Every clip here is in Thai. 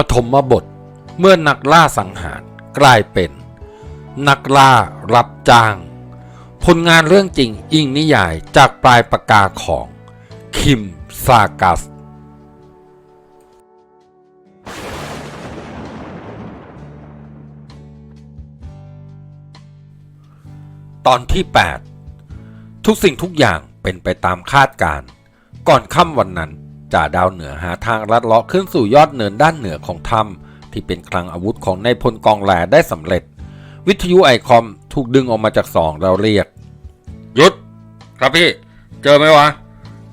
ปฐมบท เมื่อนักล่าสังหารกลายเป็น นักล่ารับจ้าง ผลงานเรื่องจริงอิงนิยายจากปลายปากกาของ คิมซากัส ตอนที่ 8 ทุกสิ่งทุกอย่างเป็นไปตามคาดการณ์ก่อนค่ำวันนั้น จ่าดาวเหนือหาทางลัดเลาะขึ้นสู่ยอดเนินด้านเหนือของถ้ำที่เป็นคลังอาวุธของนายพลกองแหลได้สำเร็จ วิทยุไอคอมถูกดึงออกมาจากสองเราเรียกหยุด ครับพี่ เจอไหมวะ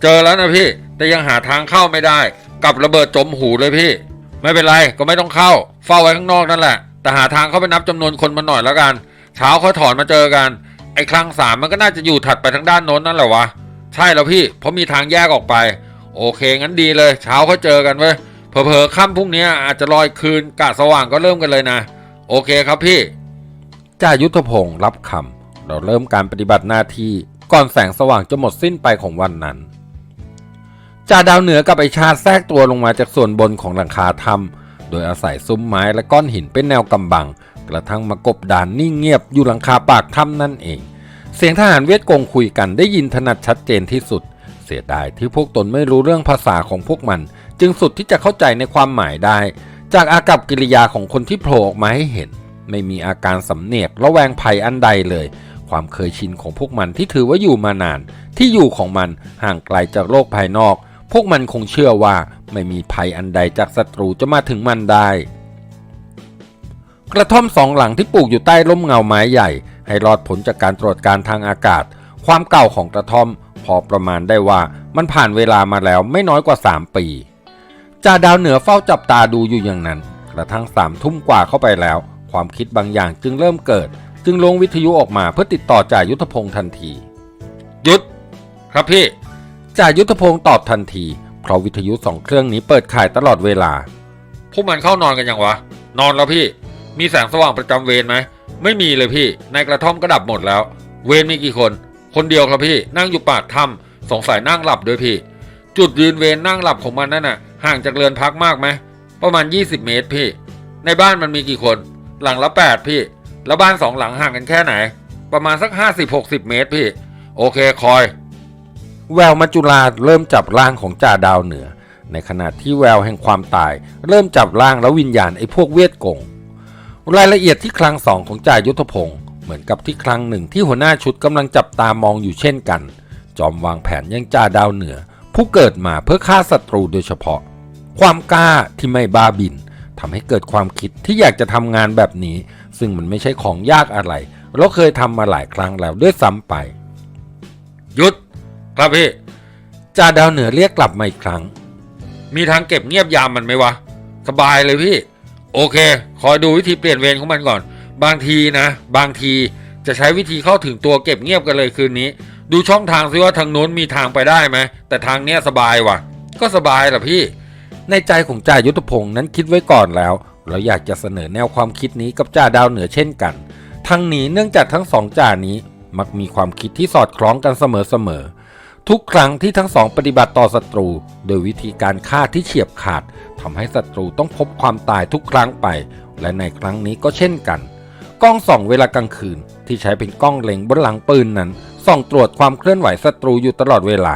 เจอแล้วนะพี่ แต่ยังหาทางเข้าไม่ได้กับระเบิดจมหูเลยพี่ ไม่เป็นไรก็ไม่ต้องเข้า เฝ้าไว้ข้างนอกนั่นแหละ แต่หาทางเข้าไปนับจำนวนคนมาหน่อยแล้วกัน เช้าค่อยถอนมาเจอกัน ไอ้คลังสามมันก็น่าจะอยู่ถัดไปทางด้านโน้นนั่นแหละวะ ใช่แล้วพี่ เพราะมีทางแยกออกไป โอเคงั้นดีเลย เช้าค่อยเจอกันเว้ยเผลอๆค่ำพรุ่งนี้อาจจะลอยคืนกะสว่างก็เริ่มกันเลยนะ โอเคครับพี่จ่ายุทธพงศ์รับคำเราเริ่มการปฏิบัติหน้าที่ก่อนแสงสว่างจะหมดสิ้นไปของวันนั้นจ่าดาวเหนือกับไอชาแทรกตัวลงมาจากส่วนบนของหลังคาถ้ำโดยอาศัยซุ้มไม้และก้อนหินเป็นแนวกำบัง กระทั่งมากบดานนิ่งเงียบอยู่หลังคาปากถ้ำนั่นเอง เสียงทหารเวียดกงคุยกันได้ยินถนัดชัดเจนที่สุด เสียดายที่พวกตนไม่รู้เรื่องภาษาของพวกมัน จึงสุดที่จะเข้าใจในความหมายได้ จากอากับกิริยาของคนที่โผล่ออกมาให้เห็น ไม่มีอาการสำเนียกระแวงภัยอันใดเลย ความเคยชินของพวกมันที่ถือว่าอยู่มานาน ที่อยู่ของมันห่างไกลจากโลกภายนอก พวกมันคงเชื่อว่าไม่มีภัยอันใดจากศัตรูจะมาถึงมันได้กระท่อมสองหลังที่ปลูกอยู่ใต้ร่มเงาไม้ใหญ่ ให้รอดผลจากการตรวจการทางอากาศ ความเก่าของกระท่อม พอประมาณได้ว่ามันผ่านเวลามาแล้วไม่น้อยกว่า 3 ปีจ่าดาวเหนือเฝ้าจับตาดูอยู่อย่างนั้น กระทั่งสามทุ่มกว่าเข้าไปแล้ว ความคิดบางอย่างจึงเริ่มเกิด จึงลงวิทยุออกมาเพื่อติดต่อจ่ายุทธพงศ์ทันทีหยุดครับพี่จ่ายุทธพงศ์ตอบทันที เพราะวิทยุสองเครื่องนี้เปิดขายตลอดเวลา พวกมันเข้านอนกันยังวะ นอนแล้วพี่ มีแสงสว่างประจำเวรไหมไม่มีเลยพี่ ในกระท่อมก็ดับหมดแล้ว เวรมีกี่คน คนเดียวครับพี่นั่งอยู่ปากถ้ำสงสัยนั่งหลับด้วยพี่ จุดยืนเวรนั่งหลับของมันนั่นน่ะ ห่างจากเรือนพักมากไหมประมาณ 20 เมตรพี่ ในบ้านมันมีกี่คน หลังละ 8 พี่ แล้วบ้านสองหลังห่างกันแค่ไหน ประมาณสัก 50-60 เมตรพี่ โอเคคอย แววมัจจุราเริ่มจับร่างของจ่าดาวเหนือ ในขณะที่แววแห่งความตาย เริ่มจับร่างและวิญญาณไอ้พวกเวทกงรายละเอียดที่ครั้งสองของจ่ายุทธพงศ์ เหมือนกับที่ครั้งหนึ่งที่หัวหน้าชุดกำลังจับตามองอยู่เช่นกัน จอมวางแผนยังจ่าดาวเหนือ ผู้เกิดมาเพื่อฆ่าศัตรูโดยเฉพาะ ความกล้าที่ไม่บ้าบินทำให้เกิดความคิดที่อยากจะทำงานแบบนี้ ซึ่งมันไม่ใช่ของยากอะไร เราเคยทำมาหลายครั้งแล้วด้วยซ้ำไป หยุด ครับพี่จ่าดาวเหนือเรียกกลับมาอีกครั้ง มีทางเก็บเงียบยามมันไหมวะ สบายเลยพี่ โอเค คอยดูวิธีเปลี่ยนเวรของมันก่อน บางทีนะ บางทีจะใช้วิธีเข้าถึงตัวเก็บเงียบกันเลยคืนนี้ ดูช่องทางซิว่าทางโน้นมีทางไปได้ไหมแต่ทางเนี้ยสบายว่ะ ก็สบายแหละพี่ ในใจของจ่ายุทธพงศ์นั้นคิดไว้ก่อนแล้ว เราอยากจะเสนอแนวความคิดนี้กับจ่าดาวเหนือเช่นกัน ทั้งนี้เนื่องจากทั้งสองจ่านี้มักมีความคิดที่สอดคล้องกันเสมอๆ ทุกครั้งที่ทั้งสองปฏิบัติต่อศัตรู โดยวิธีการฆ่าที่เฉียบขาดทำให้ศัตรูต้องพบความตายทุกครั้งไป และในครั้งนี้ก็เช่นกัน กล้องส่องเวลากลางคืน ที่ใช้เป็นกล้องเล็งบนหลังปืนนั้นส่องตรวจความเคลื่อนไหวศัตรูอยู่ตลอดเวลา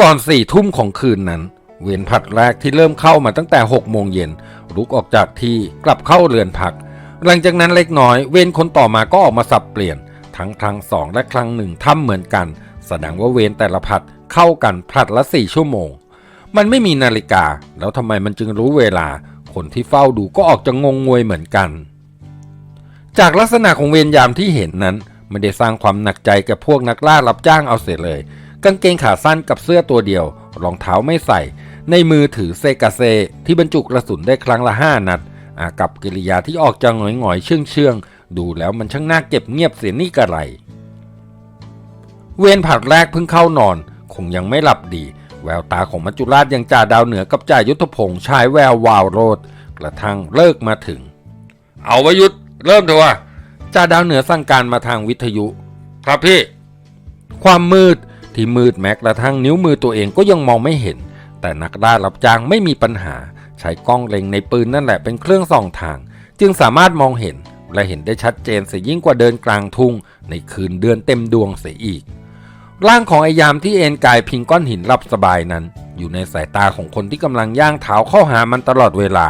ก่อนสี่ทุ่มของคืนนั้น เวรผัดแรกที่เริ่มเข้ามาตั้งแต่หกโมงเย็นลุกออกจากที่กลับเข้าเรือนพัก หลังจากนั้นเล็กน้อย เวรคนต่อมาก็ออกมาสับเปลี่ยน ทั้งครั้งสองและครั้งหนึ่งทำเหมือนกัน แสดงว่าเวรแต่ละผัดเข้ากันผัดละสี่ชั่วโมง มันไม่มีนาฬิกา แล้วทำไมมันจึงรู้เวลา คนที่เฝ้าดูก็ออกจะงงงวยเหมือนกัน จากลักษณะของเวรยามที่เห็นนั้นไม่ได้สร้างความหนักใจแก่พวกนักล่ารับจ้างเอาเสียเลย กางเกงขาสั้นกับเสื้อตัวเดียว รองเท้าไม่ใส่ ในมือถือเซกาเซ ที่บรรจุกระสุนได้ครั้งละห้านัด อากับกิริยาที่ออกจะหงอยหงอยๆเชื่องเชื่องดูแล้วมันช่างน่าเก็บเงียบเสียนี่กระไร เวรผัดแรกเพิ่งเข้านอน คงยังไม่หลับดี แววตาของมัจจุราชยังจ่าดาวเหนือกับจ่ายุทธพงษ์ชายแวววาวโรดกระทั่งเลิกมาถึง เอาไว้หยุดเริ่มเถอะวะจ่าดาวเหนือสั่งการมาทางวิทยุ ครับพี่ ความมืดที่มืดแม้กระทั่งนิ้วมือตัวเองก็ยังมองไม่เห็น แต่นักล่ารับจ้างไม่มีปัญหา ใช้กล้องเล็งในปืนนั่นแหละเป็นเครื่องส่องทาง จึงสามารถมองเห็นและเห็นได้ชัดเจนเสียยิ่งกว่าเดินกลางทุ่ง ในคืนเดือนเต็มดวงเสียอีก ร่างของไอยามที่เอนกายพิงก้อนหินหลับสบายนั้น อยู่ในสายตาของคนที่กำลังย่างเท้าเข้าหามันตลอดเวลา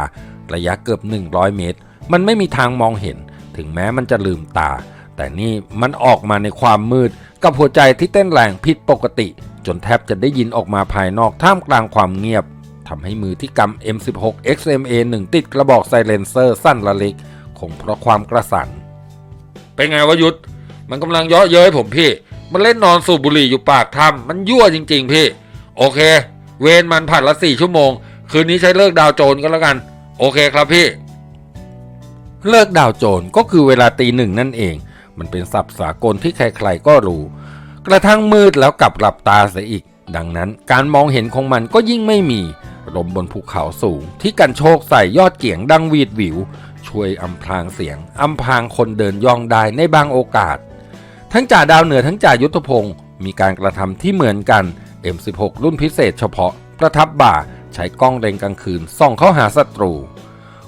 ระยะเกือบ 100 เมตร มันไม่มีทางมองเห็น ถึงแม้มันจะลืมตา แต่นี่มันออกมาในความมืด กับหัวใจที่เต้นแรงผิดปกติ จนแทบจะได้ยินออกมาภายนอกท่ามกลางความเงียบทำให้มือที่กำ M16 XMA 1ติดกระบอกไซเลนเซอร์สั้นละเล็กคงเพราะความกระสันเป็นไงวะยุทธมันกำลังเยาะเย้ยผมพี่ มันเล่นนอนสูบบุหรี่อยู่ปากถ้ำมันยั่วจริง ๆ พี่ โอเค เวรมันผัดละสี่ชั่วโมง คืนนี้ใช้เลิกดาวโจรก็แล้วกัน โอเคครับพี่ เลิกดาวโจรก็คือเวลาตีหนึ่งนั่นเอง มันเป็นศัพท์สากลที่ใครๆก็รู้ กระทั่งมืดแล้วกลับหลับตาเสียอีก ดังนั้นการมองเห็นของมันก็ยิ่งไม่มีลมบนภูเขาสูง ที่กันโชกใส่ยอดเกียงดังวีดวิว ช่วยอำพรางเสียงอำพรางคนเดินย่องได้ในบางโอกาส ทั้งจ่าดาวเหนือทั้งจ่ายุทธพงศ์มีการกระทำที่เหมือนกัน M16 รุ่นพิเศษเฉพาะ ประทับบ่าใช้กล้องเล็งกลางคืนส่องเข้าหาศัตรู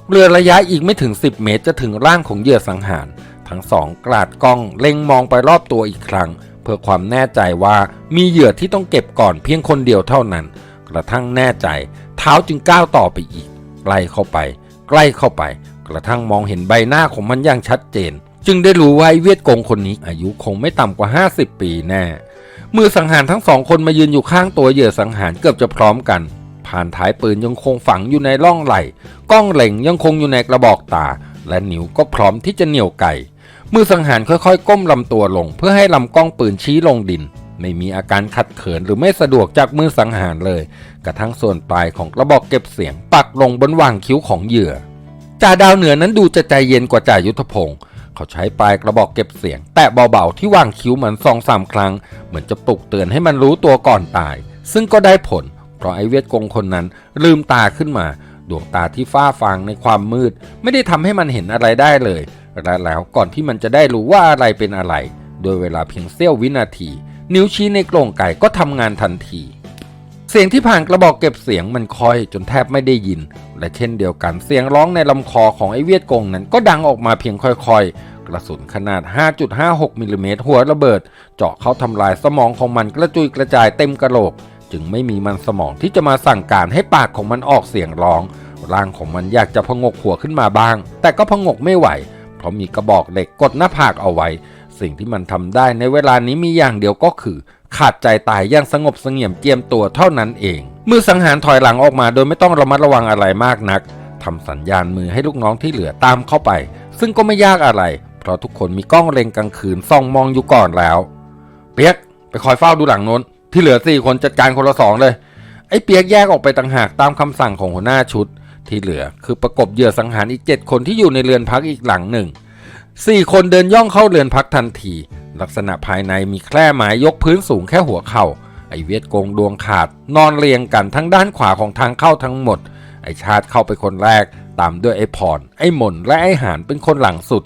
เรือระยะอีกไม่ถึง 10 เมตรจะถึงร่างของเหยื่อสังหาร ทั้งสองกลาดกล้องเล็งมองไปรอบตัวอีกครั้ง เพื่อความแน่ใจว่ามีเหยื่อที่ต้องเก็บก่อนเพียงคนเดียวเท่านั้น กระทั่งแน่ใจ เท้าจึงก้าวต่อไปอีกใกล้เข้าไป ใกล้เข้าไป กระทั่งมองเห็นใบหน้าของมันอย่างชัดเจน จึงได้รู้ว่าไอ้เวียดกงคนนี้อายุคงไม่ต่ำกว่า 50 ปีแน่ มือสังหารทั้งสองคนมายืนอยู่ข้างตัวเหยื่อสังหารเกือบจะพร้อมกัน ผ่านท้ายปืนยังคงฝังอยู่ในร่องไหล่กล้องเหล็งยังคงอยู่ในกระบอกตา และนิ้วก็พร้อมที่จะเหนี่ยวไก่ มือสังหารค่อยๆ ก้มลำตัวลง เพื่อให้ลำกล้องปืนชี้ลงดิน ไม่มีอาการขัดเขินหรือไม่สะดวกจากมือสังหารเลย กระทั่งส่วนปลายของกระบอกเก็บเสียง ปักลงบนว่างคิ้วของเหยื่อจ่าดาวเหนือนั้นดูจะใจเย็นกว่าจ่ายุทธพงศ์ เขาใช้ปลายกระบอกเก็บเสียง แตะเบาๆที่วางคิ้วเหมือนสองสามครั้ง เหมือนจะปลุกเตือนให้มันรู้ตัวก่อนตาย ซึ่งก็ได้ผล เพราะไอเวียดกงคนนั้นลืมตาขึ้นมา ดวงตาที่ฟ้าฟางในความมืด ไม่ได้ทำให้มันเห็นอะไรได้เลยและแล้วก่อนที่มันจะได้รู้ว่าอะไรเป็นอะไร โดยเวลาเพียงเสี้ยววินาที นิ้วชี้ในกรงไก่ก็ทำงานทันที เสียงที่ผ่านกระบอกเก็บเสียงมันคอยจนแทบไม่ได้ยิน และเช่นเดียวกันเสียงร้องในลำคอของไอเวียดกงนั้นก็ดังออกมาเพียงค่อยๆ กระสุนขนาด 5.56 มิลลิเมตรหัวระเบิด เจาะเข้าทำลายสมองของมันกระจุยกระจายเต็มกระโหลก จึงไม่มีมันสมองที่จะมาสั่งการให้ปากของมันออกเสียงร้อง ร่างของมันอยากจะพงกหัวขึ้นมาบ้าง แต่ก็พงกไม่ไหว เพราะมีกระบอกเหล็กกดหน้าผากเอาไว้ สิ่งที่มันทำได้ในเวลานี้มีอย่างเดียวก็คือ ขาดใจตายอย่างสงบเสงี่ยมเจียมตัวเท่านั้นเอง มือสังหารถอยหลังออกมาโดยไม่ต้องระมัดระวังอะไรมากนักทำสัญญาณมือให้ลูกน้องที่เหลือตามเข้าไป ซึ่งก็ไม่ยากอะไร เพราะทุกคนมีกล้องเล็งกลางคืนส่องมองอยู่ก่อนแล้ว เปียกไปคอยเฝ้าดูหลังโน้น ที่เหลือสี่คนจัดการคนละสองเลย ไอ้เปียกแยกออกไปต่างหากตามคำสั่งของหัวหน้าชุด ที่เหลือคือประกบเหยื่อสังหารอีกเจ็ดคนที่อยู่ในเรือนพักอีกหลังหนึ่งสี่คนเดินย่องเข้าเรือนพักทันที ลักษณะภายในมีแคร่ไม้ยกพื้นสูงแค่หัวเข่า ไอเวียดกงดวงขาด นอนเรียงกันทั้งด้านขวาของทางเข้าทั้งหมด ไอชาติเข้าไปคนแรก ตามด้วยไอพร ไอหม่นและไอหานเป็นคนหลังสุด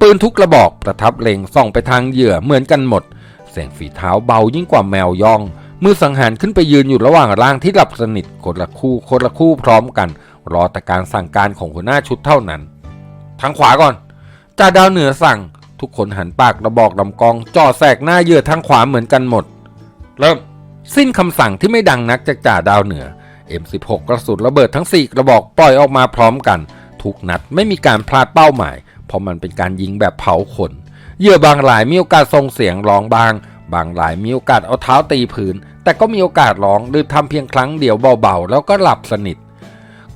ปืนทุกกระบอกประทับเล็งส่องไปทางเหยื่อเหมือนกันหมด เสียงฝีเท้าเบายิ่งกว่าแมวย่อง มือสังหารขึ้นไปยืนอยู่ระหว่างร่างที่หลับสนิทคนละคู่คนละคู่พร้อมกัน รอแต่การสั่งการของหัวหน้าชุดเท่านั้น ทางขวาก่อนจ่าดาวเหนือสั่ง ทุกคนหันปากระบอกลำกองจ่อแสกหน้าเหยื่อทางขวาเหมือนกันหมด เริ่มสิ้นคำสั่งที่ไม่ดังนักจากจ่าดาวเหนือ M16 กระสุนระเบิดทั้ง 4 กระบอกปล่อยออกมาพร้อมกัน ทุกนัดไม่มีการพลาดเป้าหมาย เพราะมันเป็นการยิงแบบเผาขนเหยื่อบางรายมีโอกาสส่งเสียงร้องบาง บางรายมีโอกาสเอาเท้าตีพื้น แต่ก็มีโอกาสร้องหรือทำเพียงครั้งเดียวเบาๆ แล้วก็หลับสนิท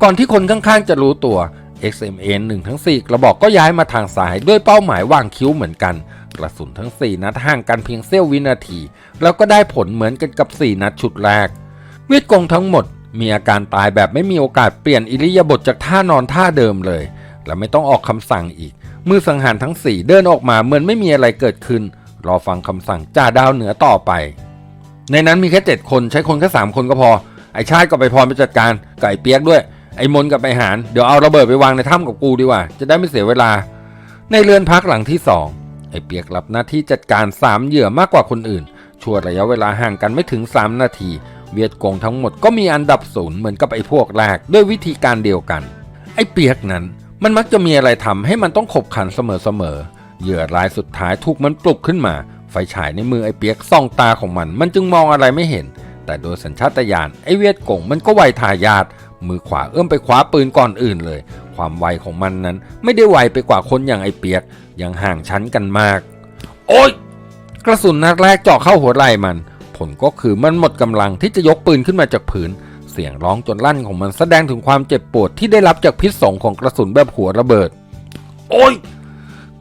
ก่อนที่คนข้างๆจะรู้ตัว XMN 1 ทั้ง 4 กระบอกก็ย้ายมาทางซ้ายด้วยเป้าหมายวางคิ้วเหมือนกัน กระสุนทั้ง 4 นัดห่างกันเพียงเสี้ยววินาที แล้วก็ได้ผลเหมือนกันกับ 4 นัดชุดแรก เวียดกงทั้งหมด มีอาการตายแบบไม่มีโอกาสเปลี่ยนอิริยาบถจากท่านอนท่าเดิมเลย และไม่ต้องออกคำสั่งอีก มือสังหารทั้ง 4 เดินออกมาเหมือนไม่มีอะไรเกิดขึ้น รอฟังคำสั่งจ่าดาวเหนือต่อไป ในนั้นมีแค่7คนใช้คนแค่3คนก็พอไอชาติกับไอพรไปจัดการไก่เปียกด้วย ไอ้มนกับไอหานเดี๋ยวเอาระเบิดไปวางในถ้ำกับกูดีกว่า จะได้ไม่เสียเวลา ในเรือนพักหลังที่สองไอเปียกรับหน้าที่จัดการ3เหยื่อมากกว่าคนอื่นชั่วระยะเวลาห่างกันไม่ถึง 3 นาที เวียดกงทั้งหมดก็มีอันดับศูนย์เหมือนกับไอ้พวกแรกด้วยวิธีการเดียวกัน ไอ้เปียกนั้นมันมักจะมีอะไรทำให้มันต้องขบขันเสมอๆเหยื่อรายสุดท้ายถูกมันปลุกขึ้นมา ไฟฉายในมือไอ้เปียกส่องตาของมัน มันจึงมองอะไรไม่เห็น แต่โดยสัญชาตญาณไอ้เวียดกงมันก็ไวทายาท มือขวาเอื้อมไปคว้าปืนก่อนอื่นเลย ความไวของมันนั้นไม่ได้ไวไปกว่าคนอย่างไอเปียกยังห่างชั้นกันมาก โอ๊ย กระสุนนัดแรกเจาะเข้าหัวไหล่มัน ผลก็คือมันหมดกำลังที่จะยกปืนขึ้นมาจากพื้นเสียงร้องจนลั่นของมันแสดงถึงความเจ็บปวดที่ได้รับจากพิษสงของกระสุนแบบหัวระเบิด โอ้ย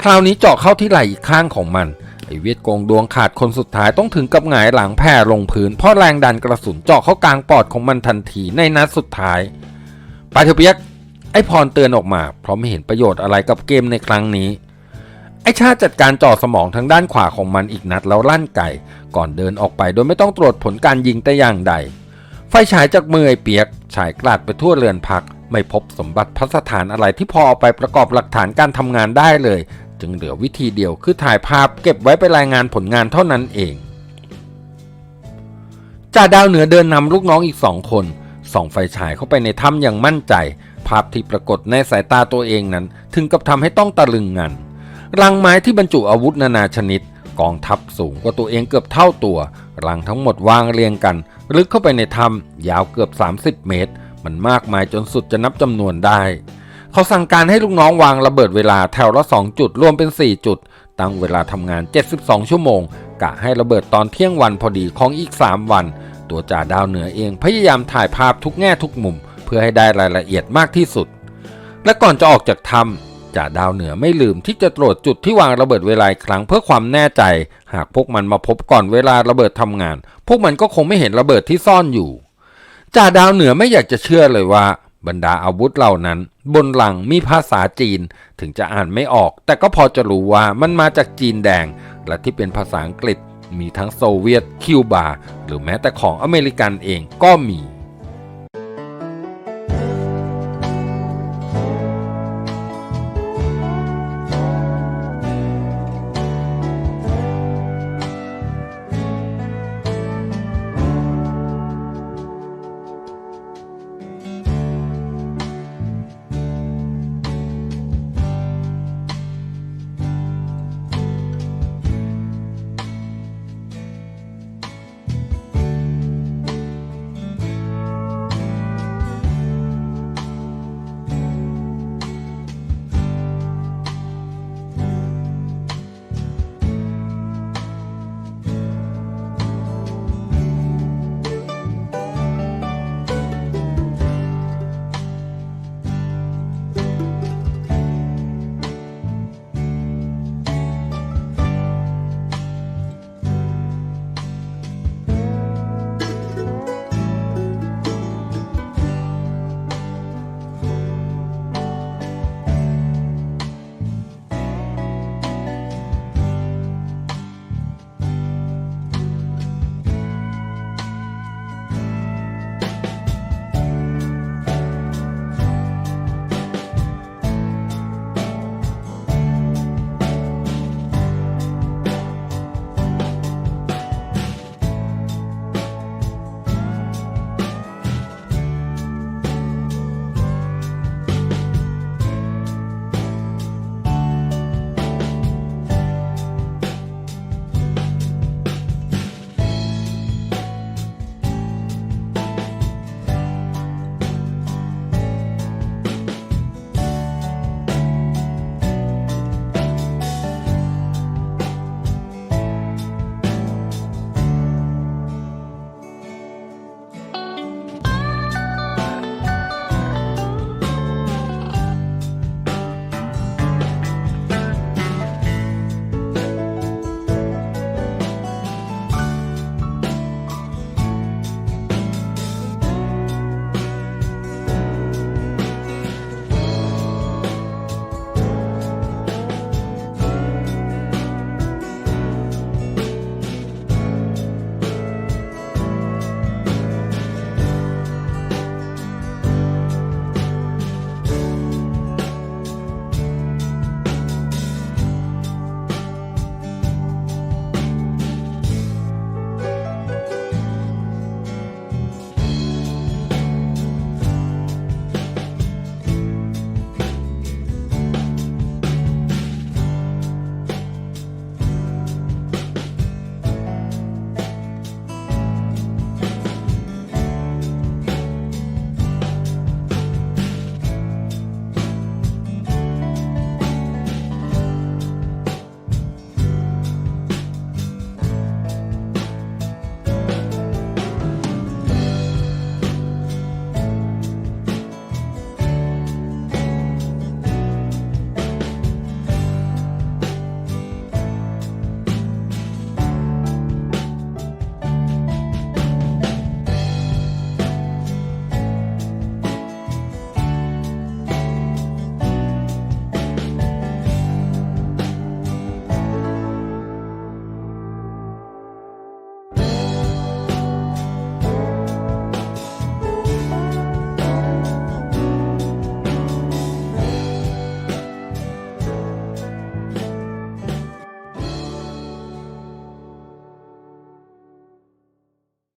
คราวนี้เจาะเข้าที่ไหล่อีกข้างของมัน ไอเวียดกงดวงขาดคนสุดท้ายต้องถึงกับหงายหลังแผ่ลงพื้นเพราะแรงดันกระสุนเจาะเข้ากลางปอดของมันทันทีในนัดสุดท้ายไปเถเปียกไอพรเตือนออกมา เพราะไม่เห็นประโยชน์อะไรกับเกมในครั้งนี้ ไอชาติจัดการจ่อสมองทางด้านขวาของมันอีกนัดแล้วลั่นไก่ ก่อนเดินออกไปโดยไม่ต้องตรวจผลการยิงแต่อย่างใด ไฟฉายจากมือไอเปียกฉายกลาดไปทั่วเรือนพัก ไม่พบสมบัติพัสถานอะไรที่พอเอาไปประกอบหลักฐานการทำงานได้เลย จึงเหลือวิธีเดียวคือถ่ายภาพเก็บไว้ไปรายงานผลงานเท่านั้นเองจ่าดาวเหนือเดินนำลูกน้องอีกสองคนส่องไฟฉายเข้าไปในถ้ำอย่างมั่นใจ ภาพที่ปรากฏในสายตาตัวเองนั้น ถึงกับทำให้ต้องตะลึงงันรังไม้ที่บรรจุอาวุธนานาชนิด กองทัพสูงกว่าตัวเองเกือบเท่าตัวรังทั้งหมดวางเรียงกัน ลึกเข้าไปในถ้ำยาวเกือบ 30 เมตร มันมากมายจนสุดจะนับจำนวนได้ เขาสั่งการให้ลูกน้องวางระเบิดเวลาแถวละ 2 จุด รวมเป็น 4 จุด ตั้งเวลาทำงาน 72 ชั่วโมง กะให้ระเบิดตอนเที่ยงวันพอดีของอีก 3 วัน ตัวจ่าดาวเหนือเองพยายามถ่ายภาพทุกแง่ทุกมุม เพื่อให้ได้รายละเอียดมากที่สุด และก่อนจะออกจากถ้ำจ่าดาวเหนือไม่ลืมที่จะตรวจจุดที่วางระเบิดเวลาครั้งเพื่อความแน่ใจ หากพวกมันมาพบก่อนเวลาระเบิดทำงาน พวกมันก็คงไม่เห็นระเบิดที่ซ่อนอยู่จ่าดาวเหนือไม่อยากจะเชื่อเลยว่า บรรดาอาวุธเหล่านั้น บนหลังมีภาษาจีนถึงจะอ่านไม่ออก แต่ก็พอจะรู้ว่ามันมาจากจีนแดง และที่เป็นภาษาอังกฤษ มีทั้งโซเวียตคิวบา หรือแม้แต่ของอเมริกันเองก็มี